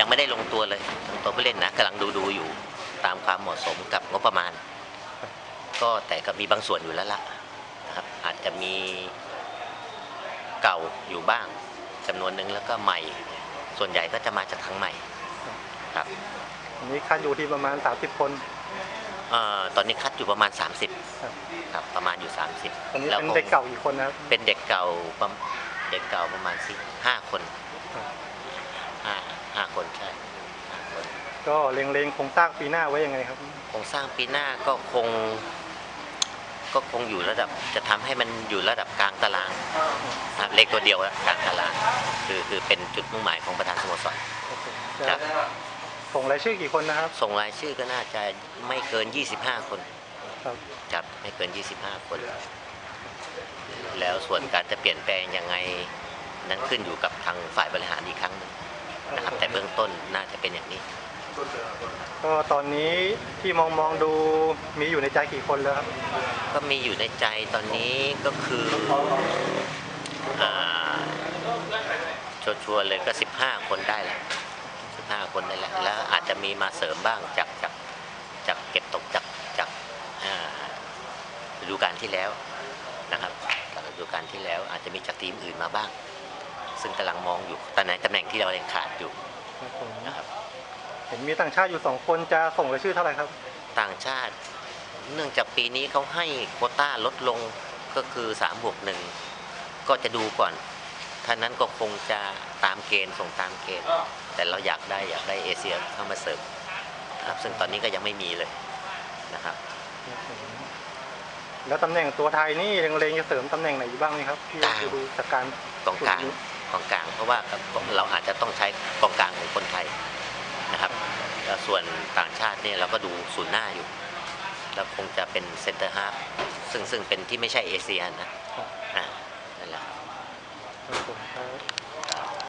ยังไม่ได้ลงตัวเลยลงตัวผู้เล่นนะกำลังดูดูๆอยู่ตามความเหมาะสมกับงบประมาณ ก็แต่ก็มีบางส่วนอยู่แล้วล่ะนะครับอาจจะมีเก่าอยู่บ้างจำนวนหนึ่งแล้วก็ใหม่ ส่วนใหญ่ก็จะมาจากทางใหม่ครับอันนี้คัดอยู่ที่ประมาณ 30 คนเอ่อตอนนี้คัดอยู่ประมาณครับ30ครับประมาณอยู่ 30ตอนนี้แล้วเป็นเด็กเก่าอีกคนนะครับเป็นเด็กเก่าประมเด็กเก่าประมาณสิห้าคนครับห้าห้า คนใช่ห้าคนก็เล็งๆโครงสร้างปีหน้าไว้ยังไงครับ โครงสร้างปีหน้าก็คง ก็คงอยู่ระดับจะทำให้มันอยู่ระดับกลางตารางนะครับเลขตัวเดียวอะกลางตารางคือคือเป็นจุดมุ่งหมายของประธานสโมสรจะส่งรายชื่อกี่คนนะครับส่งรายชื่อก็น่าจะไม่เกิน 25 คน ครับ จับไม่เกิน 25 คน แล้วส่วนการจะเปลี่ยนแปลงยังไงนั้นขึ้นอยู่กับทางฝ่ายบริหาร ต่เบื้องต้นน่าจะเป็นอย่างนี้ ก็ตอนนี้ที่มองมองๆดูมีอยู่ในใจกี่คนแล้วครับ ก็มีอยู่ในใจตอนนี้ก็คืออ่าชัวร์ๆเลยก็ 15 คนได้แหละ15 คนได้แหละ แล้วอาจจะมีมาเสริมบ้างจากจากจากเก็บตกจากจากอ่าฤดูกาลที่แล้วนะครับจากฤดูกาลที่แล้วอาจจะมีจากทีมอื่นมาบ้าง ซึ่งกำลังมองอยู่ตำแหน่งตำแหน่งที่เรายังขาดอยู่ ครับผมนะครับ เห็นมีต่างชาติอยู่สองคนจะส่งรายชื่อเท่าไหร่ครับ ต่างชาติ เนื่องจากปีนี้เขาให้โควต้าลดลงก็คือ3บวกหนึ่งก็จะดูก่อนท่านั้นก็คงจะตามเกณฑ์ส่งตามเกณฑ์ แต่เราอยากได้อยากได้เอเชียเข้ามาเสริมนะครับซึ่งตอนนี้ก็ยังไม่มีเลยนะครับ แล้วตำแหน่งตัวไทยนี่เล็งๆจะเสริมตำแหน่งไหนอยู่บ้างไหมครับที่กลางดูจากการกองกลาง กองกลาง เพราะว่าเราอาจจะต้องใช้กองกลางของคนไทยนะครับส่วนต่างชาติเนี่ยเราก็ดูศูนย์หน้าอยู่เราคงจะเป็นเซ็นเตอร์ฮาร์ฟซึ่งซึ่งเป็นที่ไม่ใช่เอเชียนะอ่านั่นแหละครับ